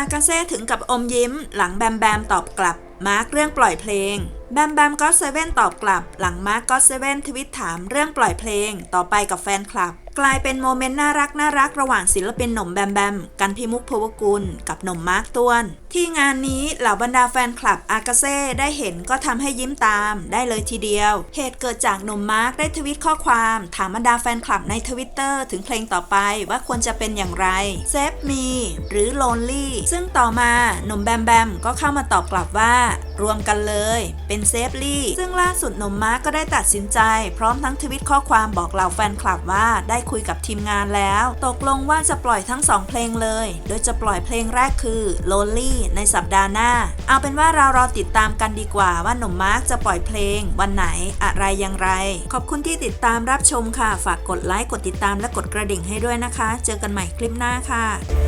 อากาเซ่ถึงกับอมยิ้ม หลังแบมแบมตอบกลับ มาร์กเรื่องปล่อยเพลง แบมแบมก็เซเว่นตอบกลับ หลังมาร์กก็เซเว่นทวิตถามเรื่องปล่อยเพลง ต่อไปกับแฟนคลับ กลายเป็นโมเมนต์น่ารักน่ารักระหว่างศิลปินหนุ่มแบมแบม กันพิมุกพวกุล กับหนุ่มมาร์กตวน ที่งานนี้เหล่าบรรดาแฟนคลับอากาเซ่ได้เห็นก็ทำให้ยิ้มตาม ได้เลยทีเดียว เหตุเกิดจากหนุ่มมาร์กได้ทวิตข้อความถามบรรดาแฟนคลับในทวิตเตอร์ถึงเพลงต่อไปว่าควรจะเป็นอย่างไรเซฟมีหรือ Lonely ซึ่งต่อมาหนุ่มแบมแบมก็เข้ามาตอบกลับว่า รวมกันเลย เป็นเซฟลี่ ซึ่งล่าสุดหนุ่มมาร์กก็ได้ตัดสินใจ พร้อมทั้งทวิตข้อความบอกเหล่าแฟนคลับว่าได้คุยกับทีมงานแล้ว ตกลงว่าจะปล่อยทั้งสองเพลงเลย โดยจะปล่อยเพลงแรกคือ Lonely ในสัปดาห์หน้า เอาเป็นว่าเรารอติดตามกันดีกว่าว่าหนุ่มมาร์กจะปล่อยเพลง วันไหนอะไรอย่างไร ขอบคุณที่ติดตามรับชมค่ะ ฝากกดไลค์กดติดตามและกดกระดิ่งให้ด้วยนะคะ เจอกันใหม่คลิปหน้าค่ะ